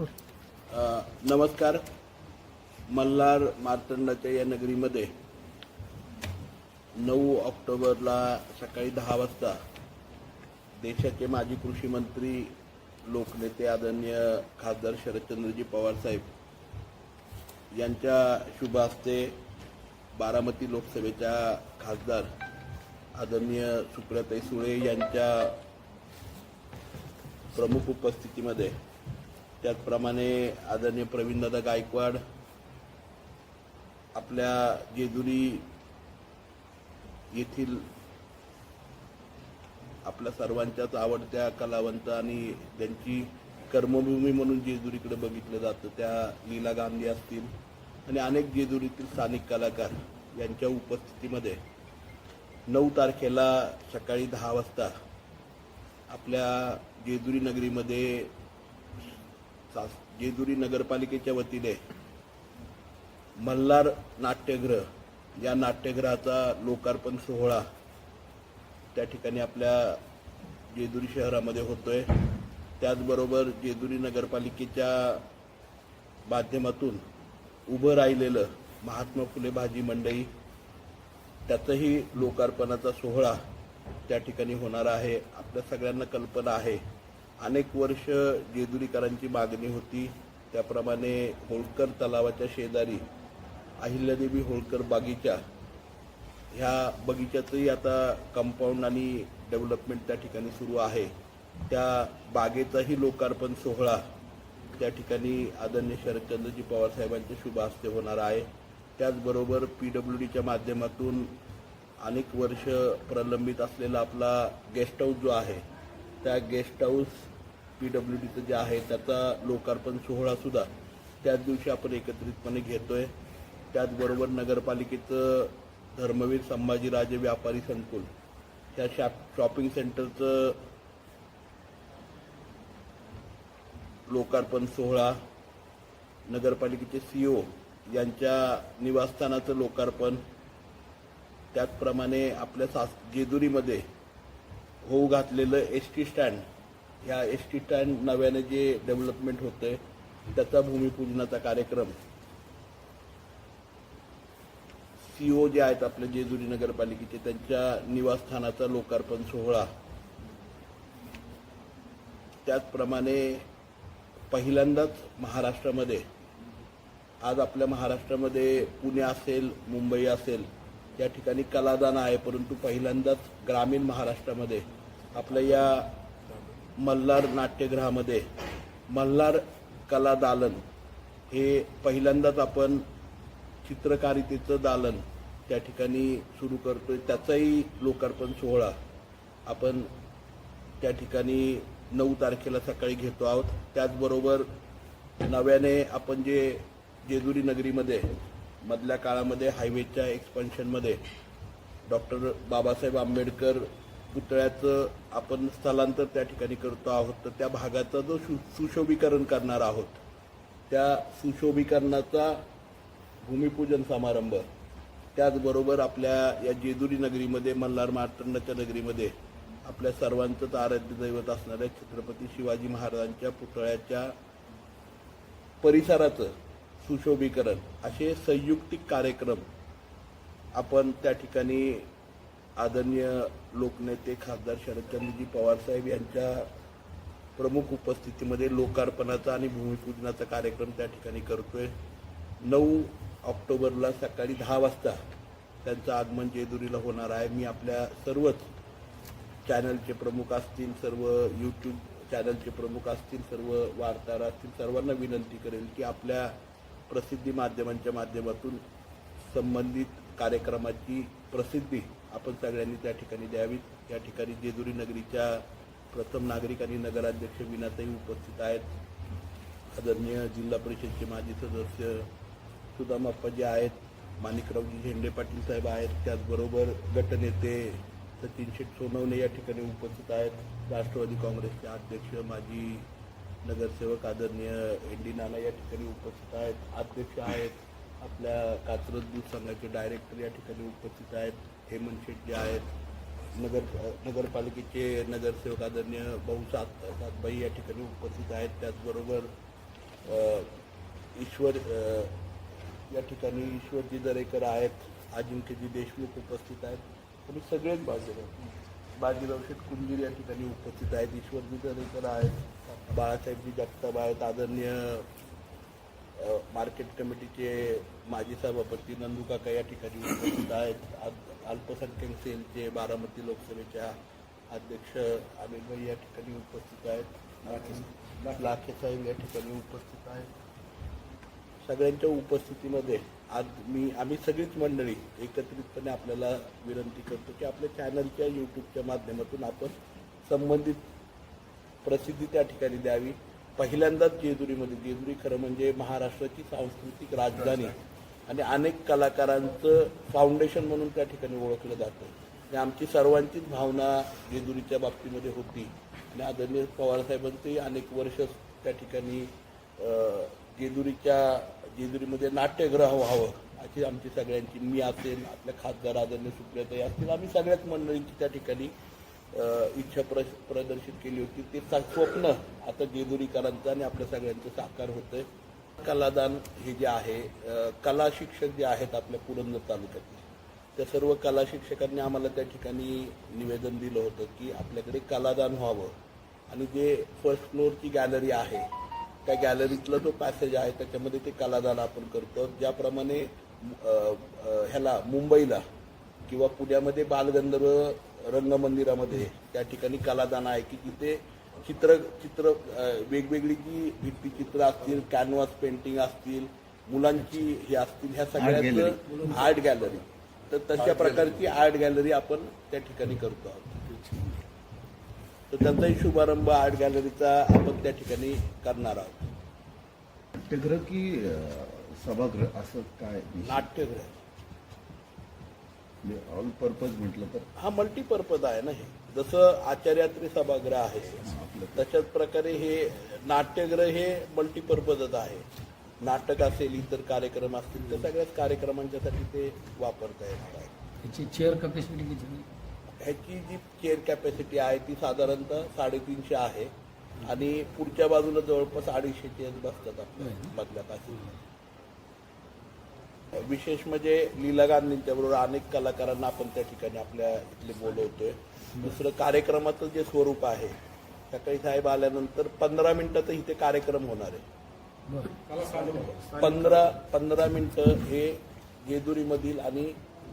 नमस्कार. मल्हार मार्तंडाच्या या नगरीमध्ये नऊ ऑक्टोबरला सकाळी दहा वाजता देशाचे माजी कृषी मंत्री लोकनेते आदरणीय खासदार शरदचंद्रजी पवार साहेब यांच्या शुभ हस्ते बारामती लोकसभेच्या खासदार आदरणीय सुप्रियाताई सुळे यांच्या प्रमुख उपस्थितीमध्ये त्याचप्रमाणे आदरणीय प्रवीणदादा गायकवाड आपल्या जेजुरी येथील आपल्या सर्वांच्याच आवडत्या कलावंत आणि त्यांची कर्मभूमी म्हणून जेजुरीकडे बघितलं जातं त्या लीला गांधी असतील आणि अनेक जेजुरीतील स्थानिक कलाकार यांच्या उपस्थितीमध्ये नऊ तारखेला सकाळी दहा वाजता आपल्या जेजुरी नगरीमध्ये जेजुरी नगरपालिकेच्या वतीने मल्हार नाट्यगृह या नाट्यगृहाचा लोकार्पण सोहळा त्या ठिकाणी आपल्या जेजुरी शहरामध्ये होतोय. त्याचबरोबर जेजुरी नगरपालिकेच्या माध्यमातून उभं राहिलेलं महात्मा फुले भाजी मंडई त्याचंही लोकार्पणाचा सोहळा त्या ठिकाणी होणार आहे. आपल्या सगळ्यांना कल्पना आहे. अनेक वर्ष जेजुरीकरांची मागणी होती. त्याप्रमाणे होळकर तलावाच्या शेजारी अहिल्यादेवी होळकर बागीचा. ह्या बगीच्याचंही आता कंपाऊंड आणि डेव्हलपमेंट त्या ठिकाणी सुरू आहे. त्या बागेचाही लोकार्पण सोहळा त्या ठिकाणी आदरणीय शरदचंद्रजी पवार साहेबांच्या शुभ हस्ते होणार आहे. त्याचबरोबर पी डब्ल्यू डीच्या माध्यमातून अनेक वर्ष प्रलंबित असलेला आपला गेस्ट हाऊस जो आहे त्या गेस्ट हाऊस पी डब्ल्यू डीचं जे आहे त्याचा लोकार्पण सोहळासुद्धा त्याच दिवशी आपण एकत्रितपणे घेतो आहे त्याचबरोबर नगरपालिकेचं धर्मवीर संभाजीराजे व्यापारी संकुल त्या शॉप शॉपिंग सेंटरचं लोकार्पण सोहळा नगरपालिकेचे सी ओ यांच्या निवासस्थानाचं लोकार्पण त्याचप्रमाणे आपल्या सास जेजुरीमध्ये होऊ घातलेलं एस टी स्टँड. ह्या एस टी स्टँड नव्याने जे डेव्हलपमेंट होतं आहे त्याचा भूमिपूजनाचा कार्यक्रम. सी ओ जे आहेत आपले जेजुरी नगरपालिकेचे त्यांच्या निवासस्थानाचा लोकार्पण सोहळा. त्याचप्रमाणे पहिल्यांदाच महाराष्ट्रामध्ये आज आपल्या महाराष्ट्रामध्ये पुणे असेल मुंबई असेल या ठिकाणी कलादान आहे परंतु पहिल्यांदाच ग्रामीण महाराष्ट्रामध्ये आपल्या या मल्हार नाट्यगृहामध्ये मल्हार कला दालन हे पहिल्यांदाच आपण चित्रकारितेचं दालन त्या ठिकाणी सुरू करतोय. त्याचाही लोकार्पण सोहळा आपण त्या ठिकाणी नऊ तारखेला सकाळी घेतो आहोत. त्याचबरोबर नव्याने आपण जे जेजुरी नगरीमध्ये मधल्या काळामध्ये हायवेच्या एक्सपान्शनमध्ये डॉक्टर बाबासाहेब आंबेडकर पुतळ्याचं आपण स्थलांतर त्या ठिकाणी करतो आहोत. तर त्या भागाचा जो सु सुशोभीकरण करणार आहोत त्या सुशोभीकरणाचा भूमिपूजन समारंभ त्याचबरोबर आपल्या या जेजुरी नगरीमध्ये मल्हार मार्तंडाच्या नगरीमध्ये आपल्या सर्वांचंच आराध्य दैवत असणाऱ्या छत्रपती शिवाजी महाराजांच्या पुतळ्याच्या परिसराचं सुशोभीकरण असे संयुक्तिक कार्यक्रम आपण त्या ठिकाणी आदरणीय लोकनेते खासदार शरदचंद्रजी पवारसाहेब यांच्या प्रमुख उपस्थितीमध्ये लोकार्पणाचा आणि भूमिपूजनाचा कार्यक्रम त्या ठिकाणी करतोय. नऊ ऑक्टोबरला सकाळी दहा वाजता त्यांचं आगमन जेजुरीला होणार आहे. मी आपल्या सर्वच चॅनलचे प्रमुख असतील सर्व यूट्यूब चॅनलचे प्रमुख असतील सर्व वार्ताहर असतील सर्वांना विनंती करेल की आपल्या प्रसिद्धी माध्यमांच्या माध्यमातून संबंधित कार्यक्रमाची प्रसिद्धी आपण सगळ्यांनी त्या ठिकाणी द्यावी या ठिकाणी जेजुरी नगरीच्या प्रथम नागरिक आणि नगराध्यक्ष विनाताई उपस्थित आहेत. आदरणीय जिल्हा परिषदचे माजी सदस्य सुदामाप्पाजी आहेत माणिकरावजी झेंडे पाटील साहेब आहेत त्याचबरोबर गटनेते सचिन शेठ सोनवणे या ठिकाणी उपस्थित आहेत. राष्ट्रवादी काँग्रेसचे अध्यक्ष माजी नगरसेवक आदरणीय एन डी नाना या ठिकाणी उपस्थित आहेत. अध्यक्ष आहेत. आपल्या कात्रज दूध संघाचे डायरेक्टर या ठिकाणी उपस्थित आहेत. हेमंत शेट्टी आहेत. नगर नगरपालिकेचे नगरसेवक आदरणीय भाऊ सात सातबाई या ठिकाणी उपस्थित आहेत. त्याचबरोबर ईश्वर या ठिकाणी ईश्वरजी दरेकर आहेत. अजिंक्यजी देशमुख उपस्थित आहेत. आणि सगळेच बाजीराव बाजीराव शेठ कुंजीर या ठिकाणी उपस्थित आहेत. ईश्वरजी दरेकर आहेत. बाळासाहेबजी जगताप आहेत आदरणीय मार्केट कमिटीचे माजी सभापती नंदू काका या ठिकाणी उपस्थित आहेत. अल्पसंख्याक सेलचे बारामती लोकसभेच्या अध्यक्ष अनिल भाई या ठिकाणी उपस्थित आहेत. लाखे साहेब या ठिकाणी उपस्थित आहेत. सगळ्यांच्या उपस्थितीमध्ये आज मी आम्ही सगळीच मंडळी एकत्रितपणे आपल्याला विनंती करतो की आपल्या चॅनलच्या यूट्यूबच्या माध्यमातून आपण संबंधित प्रसिद्धी त्या ठिकाणी द्यावी. पहिल्यांदाच जेजुरीमध्ये जेजुरी खरं म्हणजे महाराष्ट्राची सांस्कृतिक राजधानी. आणि अनेक कलाकारांचं फाउंडेशन म्हणून त्या ठिकाणी ओळखलं जातं. आणि आमची सर्वांचीच भावना जेजुरीच्या बाबतीमध्ये होती. आणि आदरणीय पवारसाहेबांचंही अनेक वर्ष त्या ठिकाणी जेजुरीच्या जेजुरीमध्ये नाट्यग्रह व्हावं अशी आमची सगळ्यांची मी असेल आपल्या खासदार आदरणीय सुप्रियाताई असतील आम्ही सगळ्याच मंडळींची त्या ठिकाणी इच्छा प्र प्रदर्शित केली होती. ते स्वप्न आता जेजुरीकरांचं आणि आपल्या सगळ्यांचं साकार होतंय. कलादान हे जे आहे कला शिक्षक जे आहेत आपल्या पुरंदर तालुक्यातले त्या सर्व कला शिक्षकांनी आम्हाला त्या ठिकाणी निवेदन दिलं होतं की आपल्याकडे कलादान व्हावं. आणि जे फर्स्ट फ्लोअरची गॅलरी आहे त्या गॅलरीतला जो पॅसेज आहे त्याच्यामध्ये ते कलादान आपण करतो. ज्याप्रमाणे ह्याला मुंबईला किंवा पुण्यामध्ये बालगंधर्व रंगमंदिरामध्ये त्या ठिकाणी कलादान आहे की जिथे चित्र चित्र वेगवेगळी जी भित्तीचित्र असतील कॅनव्हास पेंटिंग असतील मुलांची हे असतील ह्या सगळ्याचं आर्ट गॅलरी तर तशा प्रकारची आर्ट गॅलरी आपण त्या ठिकाणी करतो आहोत. तर त्याचाही शुभारंभ आर्ट गॅलरीचा आपण त्या ठिकाणी करणार आहोत. नाट्यगृह की सभागृह असं काय? नाट्यगृह ऑल पर्पज म्हटलं तर. हा मल्टीपर्पज आहे ना हे. जसं आचार्यात्री सभागृह आहे तशाच प्रकारे हे नाट्यगृह हे मल्टीपर्पजच आहे. नाटक असेल इतर कार्यक्रम असतील त्या सगळ्याच कार्यक्रमांच्यासाठी ते वापरता येणार आहे याची चेअर कॅपॅसिटी किती ह्याची जी चेअर कॅपॅसिटी आहे ती साधारणतः साडेतीनशे आहे. आणि पुढच्या बाजूला जवळपास अडीचशे चेअर्स बसतात आपल्या मधल्या बाजूला विशेष म्हणजे लीला गांधींच्या बरोबर अनेक कलाकारांना आपण त्या ठिकाणी आपल्या इथले बोलवतोय. दुसरं कार्यक्रमाचं जे स्वरूप आहे सकाळी साहेब आल्यानंतर पंधरा मिनिटाचा इथे कार्यक्रम होणार आहे. पंधरा पंधरा मिनिटं हे जेजुरीमधील आणि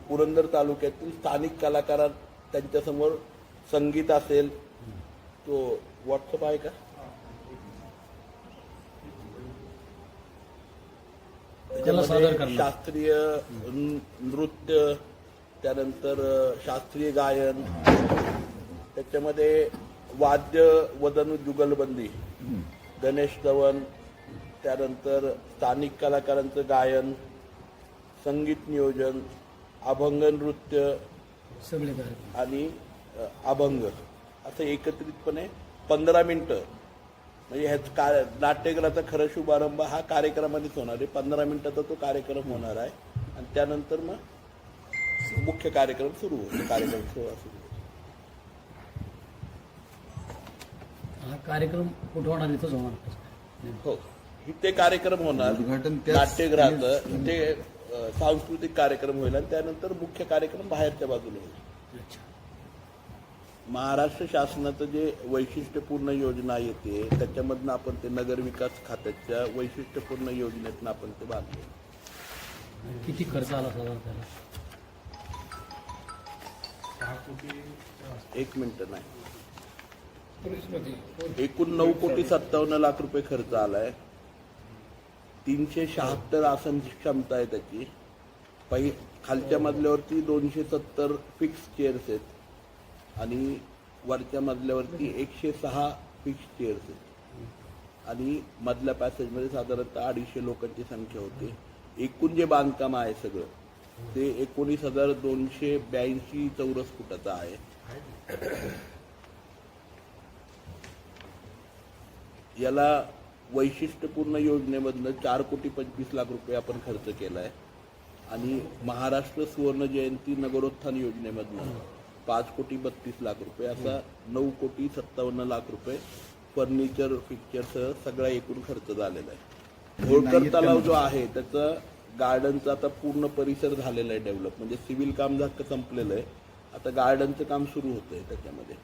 पुरंदर तालुक्यातील स्थानिक कलाकारां त्यांच्यासमोर संगीत असेल तो व्हॉट्सअप आहे का? करणार. शास्त्रीय नृत्य त्यानंतर शास्त्रीय गायन त्याच्यामध्ये वाद्य वदन जुगलबंदी गणेश चवण त्यानंतर स्थानिक कलाकारांचं गायन संगीत नियोजन अभंग नृत्य सगळे आणि अभंग असं एकत्रितपणे पंधरा मिनिटं म्हणजे ह्याच का नाट्यगृहाचा खरं शुभारंभ हा कार्यक्रमानेच होणार आहे. पंधरा मिनिटाचा तो कार्यक्रम होणार आहे. आणि त्यानंतर मग मुख्य कार्यक्रम सुरू होतो कार्यक्रम सोहळा सुरू होतो हा कार्यक्रम कुठं होणार इथंच होणार? हो. इथे कार्यक्रम होणार. नाट्यगृहाचं इथे सांस्कृतिक कार्यक्रम होईल आणि त्यानंतर मुख्य कार्यक्रम बाहेरच्या बाजूला होईल. अच्छा. महाराष्ट्र शासनाचं जे वैशिष्ट्यपूर्ण योजना येते त्याच्यामधनं आपण ते नगर विकास खात्याच्या वैशिष्ट्यपूर्ण योजनेतनं आपण ते बांधले. किती खर्च आला साधारण त्याला? एक मिनिट नाही. एकूण नऊ कोटी सत्तावन्न लाख रुपये खर्च आलाय. तीनशे शहात्तर आसन क्षमता आहे त्याची. पहि खालच्या मजल्यावरती दोनशे सत्तर फिक्स चेअर्स आहेत. आणि वरच्या मजल्यावरती एकशे सहा फिक्स चेअर्स आहेत. आणि मधल्या पॅसेजमध्ये साधारणतः अडीचशे लोकांची संख्या होते. एकूण जे बांधकाम आहे सगळं ते एकोणीस हजार दोनशे ब्याऐंशी चौरस फुटाचं आहे. याला वैशिष्ट्यपूर्ण योजनेमधनं चार कोटी पंचवीस लाख रुपये आपण खर्च केला आहे आणि महाराष्ट्र सुवर्ण जयंती नगरोत्थान योजनेमधनं पाच कोटी बत्तीस लाख रुपये असा नऊ कोटी सत्तावन्न लाख रुपये फर्निचर फिक्चरसह सगळा एकूण खर्च झालेला आहे. होळकर तलाव? जो आहे त्याचा गार्डनचा आता पूर्ण परिसर झालेला आहे डेव्हलप म्हणजे सिव्हिल काम झालं संपलेलं आहे. आता गार्डनचं काम सुरू होतंय त्याच्यामध्ये.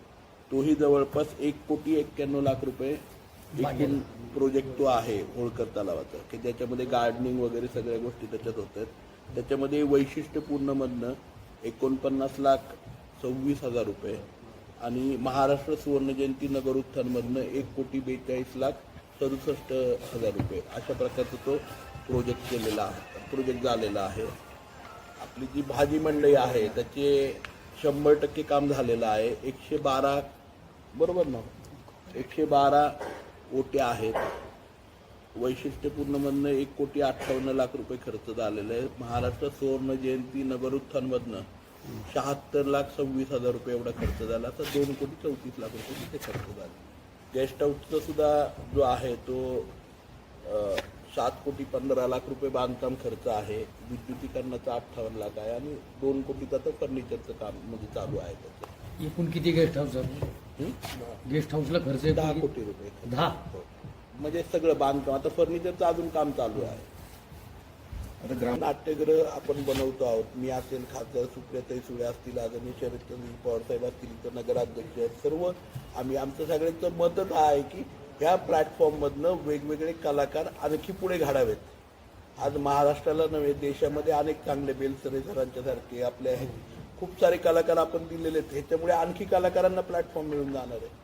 तोही जवळपास एक कोटी एक्क्याण्णव लाख रुपये एकूण प्रोजेक्ट तो आहे होळकर तलावाचा. की ज्याच्यामध्ये गार्डनिंग वगैरे सगळ्या गोष्टी त्याच्यात होत आहेत त्याच्यामध्ये वैशिष्ट्यपूर्ण मधनं एकोणपन्नास लाख सव्वीस हजार रुपये. आणि महाराष्ट्र सुवर्णजयंती नगर उत्थानमधनं एक कोटी बेचाळीस लाख सदुसष्ट हजार रुपये. अशा प्रकारचा तो प्रोजेक्ट केलेला आहे. प्रोजेक्ट झालेला आहे. आपली जी भाजी मंडई आहे त्याचे शंभर टक्के काम झालेलं आहे. एकशे बारा बरोबर ना? एकशे बारा ओट्या आहेत. वैशिष्ट्यपूर्णमधनं एक कोटी अठ्ठावन्न लाख रुपये खर्च झालेला आहे. महाराष्ट्र सुवर्ण जयंती नगर उत्थानमधनं शहात्तर लाख सव्वीस हजार रुपये एवढा खर्च झाला तर दोन कोटी चौतीस लाख रुपये तिथे खर्च झाले गेस्ट हाऊसचा सुद्धा जो आहे तो सात कोटी पंधरा लाख रुपये बांधकाम खर्च आहे विद्युतीकरणाचा अठ्ठावन्न लाख आहे आणि दोन कोटीचा तर फर्निचरचं काम म्हणजे चालू आहे त्याचं एकूण किती गेस्ट हाऊस? गेस्ट हाऊसला खर्च दहा? कोटी रुपये. दहा हो. म्हणजे सगळं बांधकाम आता फर्निचरचं अजून काम चालू आहे आता ग्राम नाट्यगृह आपण बनवतो आहोत. मी असेल खासदार सुप्रियाताई सुळे असतील आदरणीय शरदचंद्र पवारसाहेब असतील तर नगराध्यक्ष आहेत सर्व आम्ही आमचं सगळ्यांचं मतच आहे की ह्या प्लॅटफॉर्ममधनं वेगवेगळे कलाकार आणखी पुढे घडावेत. आज महाराष्ट्राला नव्हे देशामध्ये अनेक चांगले बेलसरे सरांच्या सारखे आपले आहेत. खूप सारे कलाकार आपण दिलेले आहेत. ह्याच्यामुळे आणखी कलाकारांना प्लॅटफॉर्म मिळून जाणार आहे.